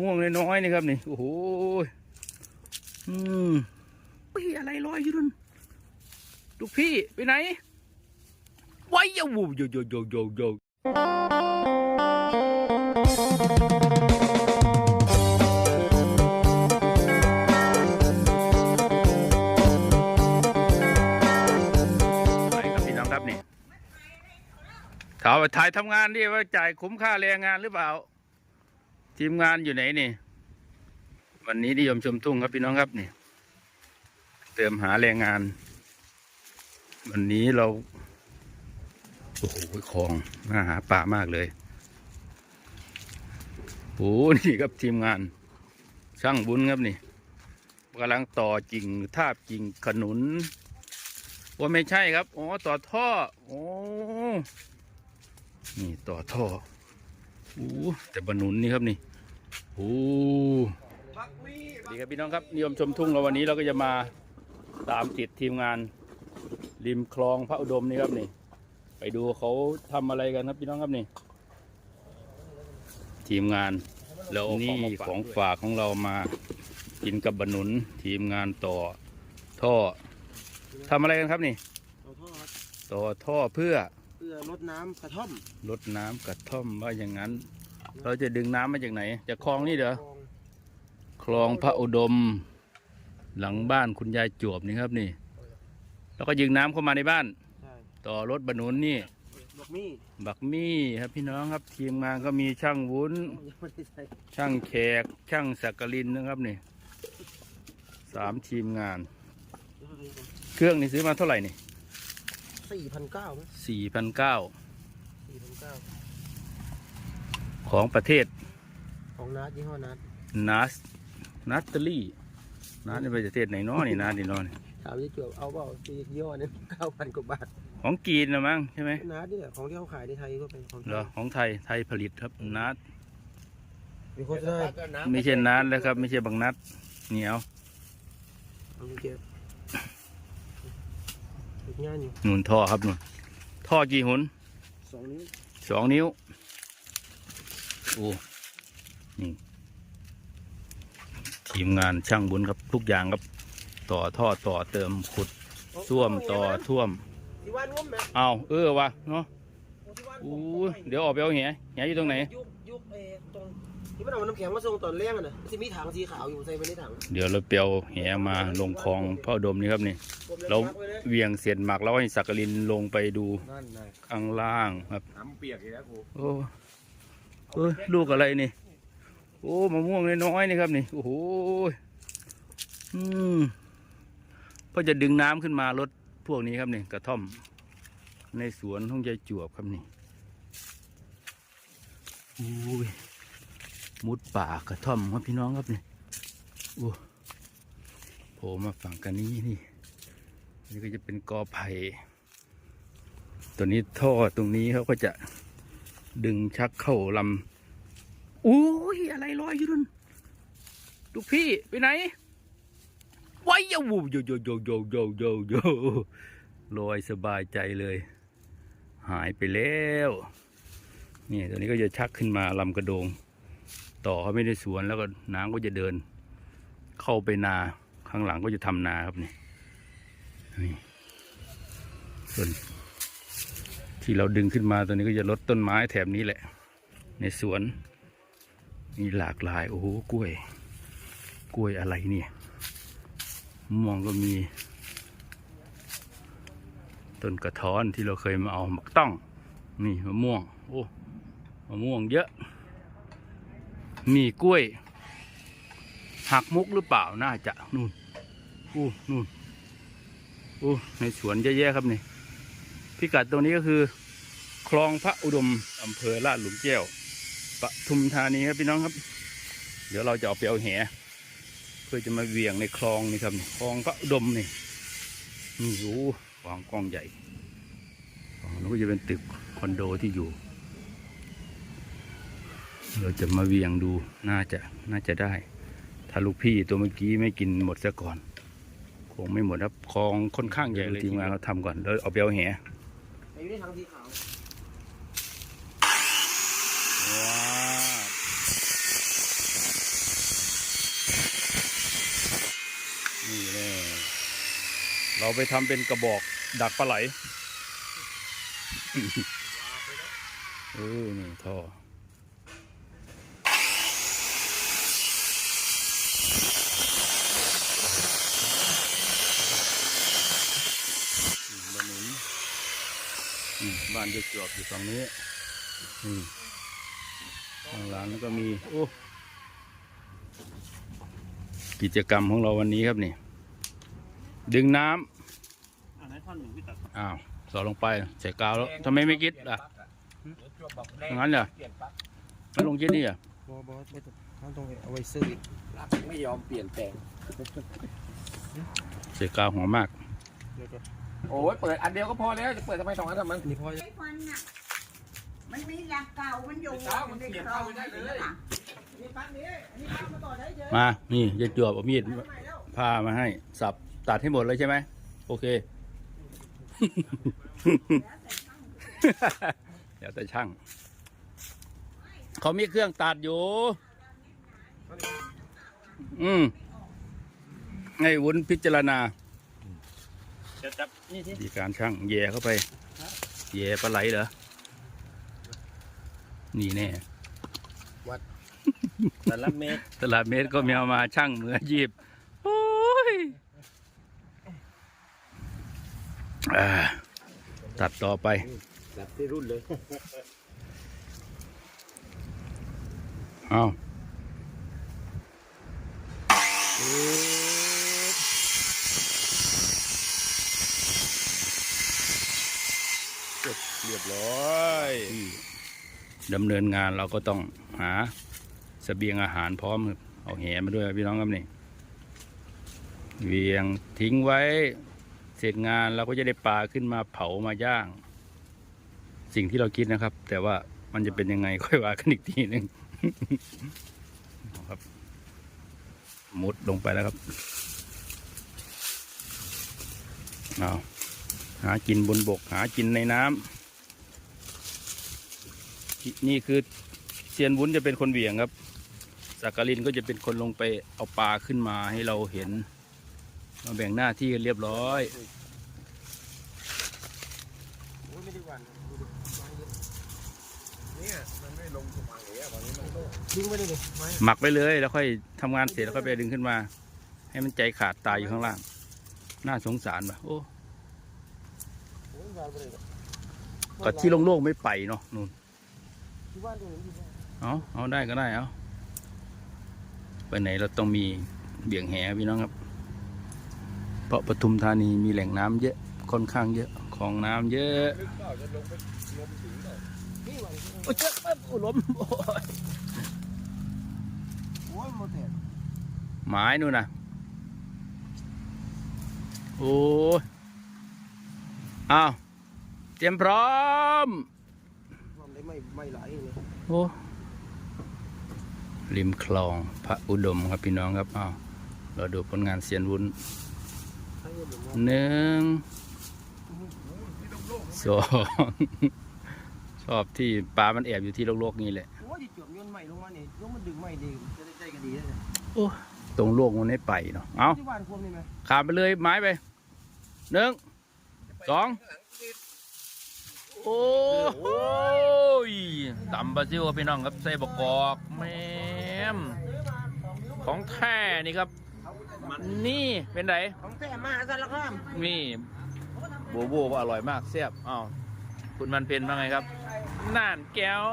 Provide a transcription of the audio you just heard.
ม่วงน้อยๆนี่ครับนี่ โอ้โห อืมอุ้ยอะไรลอยอยู่นั่นลูกพี่ไปไหนไว้ยาวูโยโยโยโยโยไปครับพี่น้องครับนี่ถามว่าถ่ายทำงานดิว่าจ่ายคุ้มค่าแรงงานหรือเปล่า ทีมงานอยู่ไหนนี่วันนี้นิยมชมทุ่งครับพี่น้องครับนี่เติมหาแรงงาน วันนี้เราโอ้โหคลองน่าหาป่ามากเลยโอ้โหนี่ครับทีมงาน ช่างบุญครับนี่กำลังต่อจริงทาบจริงขนุนว่าไม่ใช่ครับ อ๋อ ต่อท่อ โอ้ นี่ต่อท่อ โอ้แต่บนุนนี่ครับนี่โอ้ดีครับพี่น้องครับนิยมชมทุ่งเราวันนี้เราก็จะมาตามติดทีมงาน ริมคลองพระอุดมนี่ครับนี่ ไปดูเขาทำอะไรกันครับพี่น้องครับนี่ ทีมงานแล้วนี่ของฝากของเรามากินกับบนุนทีมงานต่อท่อทำอะไรกันครับนี่ต่อท่อเพื่อ เพื่อลดน้ำกระท่อมลดน้ำกระท่อมว่าอย่างนั้น เราจะดึงน้ำมาจากไหน จากคลองนี่เด้อคลองคลองพระอุดม หลังบ้านคุณยายจวบนี่ครับนี่ แล้วก็ยิงน้ำเข้ามาในบ้าน ใช่ต่อรถบรรนุนนี่ ดอกมี่บักมี่ครับพี่น้องครับทีมงานก็มีช่างวุ้น ยังไม่ได้ใส่ช่างแขกช่างสักกลินนะครับนี่สามทีมงานเครื่องนี่ซื้อมาเท่าไหร่นี่ สี่พันเก้าไหมสี่พันเก้าสี่พันเก้าของประเทศ ของนัดยี่ห้อนัดนัสนัตเตอรี่นัสในประเทศไหนเน้อนี่นัสนี่เน้อนี่ถามยี่จวบเอาเปล่าสี่ยี่ห้อนี้เก้าพันกว่าบาท ของกีนนะมั้งใช่ไหมนัดนี่แหละของที่เขาขายในไทยก็เป็นของไทเหรอยของไทยไทยผลิตครับนัสมีโฆษณาไม่ใช่นัสแล้วครับ ไม่ใช่บางนัดเหนียวเอาไปเก็บ เก็บงานอยู่หนุนท่อครับหนุนท่อกี่หุนสองนิ้วสองนิ้วโอ้นี่ทีมงานช่างบุญครับ ทุกอย่างครับ ต่อท่อต่อเติมขุดท่วมต่อท่วมที่ว่านวมไหมเอาเออวะเนาะที่ว่านอู้เดี๋ยวออกไปเอาแหแหอยู่ตรงไหนยุกยุกเออตรง ที่มันเอาน้ำแข็งมาส่งตอนแรกอะนะมันจะมีถังสีขาวอยู่ใส่ไปในถังเดี๋ยวเราเปียวแหมาลงคลองพระอุดมนี่ครับนี่ ผมเลยเราพักไว้เลยเวียงเสียนหมักแล้วให้สักกลินลงไปดูนั่นไงข้างล่างครับ น้ำเปียกอีกแล้วกูโอ้เอ้ยลูกอะไรนี่ โอ้มะม่วงน้อยๆนี่ครับนี่ โอ้โหอืมก็จะดึงน้ำขึ้นมารถพวกนี้ครับนี่กระท่อม ในสวนของยายจวบครับนี่โอ้ย มุดป่ากระท่อมครับพี่น้องครับนี่โอ้โผล่มาฝั่งกันนี้นี่นี่ก็จะเป็นกอไผ่ตัวนี้ท่อตรงนี้เขาก็จะดึงชักเข้าลำอุ้ยอะไรลอยอยู่นั่นลูกพี่ไปไหนไว้ยวูโยโยโยโยโยโยโยลอยสบายใจเลย หายไปแล้ว นี่ตัวนี้ก็จะชักขึ้นมาลำกระโดง ต่อเขาไม่ได้สวนแล้วก็น้ำก็จะเดิน เข้าไปนาข้างหลังก็จะทำนาครับนี่นี่ส่วนที่เราดึงขึ้นมาตัวนี้ก็จะลดต้นไม้แถบนี้แหละ ในสวนมีหลากหลายโอ้โหกล้วย กล้วยอะไรเนี่ยมะม่วงก็มี ต้นกระท้อนที่เราเคยมาเอาหมักต้อง นี่มะม่วง โอ้มะม่วงเยอะ หมีกล้วย หักมุกหรือเปล่าน่าจะนู่นอู้นู่นอู้ในสวนเยอะแยะครับนี่พิกัดตรงนี้ก็คือ คลองพระอุดมอำเภอลาดหลุมแก้วปทุมธานีครับพี่น้องครับ เดี๋ยวเราจะเอาไปเอาแหเพื่อจะมาเวียงในคลองนี่ครับนี่คลองพระอุดมนี่นี่โอ้วางกล้องใหญ่ฝั่งนู้นก็จะเป็นตึกคอนโดที่อยู่ เราจะมาเวียงดูน่าจะน่าจะได้ ถ้าลูกพี่ตัวเมื่อกี้ไม่กินหมดซะก่อน คงไม่หมดครับคลองค่อนข้างใหญ่เลยทีมงานเราทำก่อนแล้วเอาเปลวแหอยู่ในถังสีขาวนี่เลยเราไปทำเป็นกระบอกดักปลาไหล เออ นี่ท่อานจะจอบอยู่ฝั่งนี้อืมข้างหลังก็มีโอ้กิจกรรมของเราวันนี้ครับนี่ ดึงน้อันนั้นท่อนหนึ่งพี่ตัดำอ้าวสอดลงไปใส่กาวแล้วทำไมไม่กิดอะงั้นเหรอไม่ลงกิดนี่อะบอบอไม่ต้องเขาต้องเอาไว้ซื้อไม่ยอมเปลี่ยนแปลงใส่กาวหอมมากเดี๋ยวก็ โอ้ยเปิดอันเดียวก็พอแล้วจะเปิดทำไมสองอันทำไมอันนี้พอไอ้ฟันน่ะ มันมีหลักเก่า มันอยู่เช้ามันเสียบเข้าไปได้เลยนี่ปันนี้อันนี้ปันมาต่อได้เยอะมานี่จะจวบเอามีดใหม่แล้วผ้ามาให้ สับตัดให้หมดเลยใช่ไหมโอเค เดี๋ยวแต่ช่าง เขามีเครื่องตัดอยู่ อืมไงวุ้นพิจารณา จะจับนี่สิดีการช่างแย่เข้าไปแย่ปลาไหลเหรอ นี่แน่แต่ละเมตรตลาดเมตรก็มีเอามาช่างมืออาชีพโอ้ยอ่าตัดต่อไปแบบที่รุ่นเลย เอา เรียบร้อยดำเนินงานเราก็ต้องหาเสบียงอาหารพร้อมครับเอาแหมาด้วยพี่น้องครับนี่เวียงทิ้งไว้ เสร็จงานเราก็จะได้ปลาขึ้นมาเผามาย่าง สิ่งที่เราคิดนะครับ แต่ว่ามันจะเป็นยังไงค่อยว่ากันอีกทีหนึ่งครับ มุดลงไปแล้วครับเอาหากินบนบกหากินในน้ำ นี่คือเซียนวุ้นจะเป็นคนเหวี่ยงครับสักกลินก็จะเป็นคนลงไปเอาปลาขึ้นมาให้เราเห็น มาแบ่งหน้าที่กันเรียบร้อยโอ้ยไม่ได้หวันดูดิวางเยอะเนี่ยมันไม่ลงสมางเลยอะตอนนี้มันก็ทิ้งไว้เลยดิไม้หมักไปเลยแล้วค่อยทำงานเสร็จแล้วค่อยไปดึงขึ้นมา ให้มันใจขาดตายอยู่ข้างล่าง น่าสงสารปะโอ้โอ้ยวางไปเลยดิก็ที่โล่งๆไม่ไปเนาะนู่น ที่บ้านตรงนี้ที่บ้านเอาเอาได้ก็ได้เอาไปไหนเราต้องมีเบี่ยงแหพี่น้องครับ เพราะปทุมธานีมีแหล่งน้ำเยอะค่อนข้างเยอะของน้ำเยอะโอ้เจ็บปั๊บโอ้ล้มโอ้ยหมายนู่นนะโอ้ยอ้าวเตรียมพร้อม ได้ไม่ไม่ไหลเลยโอ้ริมคลองพระอุดมครับพี่น้องครับอ้าวเราดูผลงานเซียนวุ้นให้เงินหนึ่งหนึ่งสองชอบที่ปลามันแอบอยู่ที่โลกๆนี่แหละโอ้ยจบโยนใหม่ลงมาเนี่ยยกมันดึงใหม่ดีจะได้ใจกันดีเลยตรงโลกมันไม่ไปเนาะเอาที่บ้านควมนี่ไหมขามไปเลยไม้ไปหนึ่งสองโอ้โหตำบาซิลครับพี่น้องครับใส่บกกอกแม่มของแท้นี่ครับ นี่เป็นไงของแท้มาสารคามนี่โบโบก็อร่อยมากแซ่บอ้าวคุณมันเพนว่าไงครับ น่านแก้ว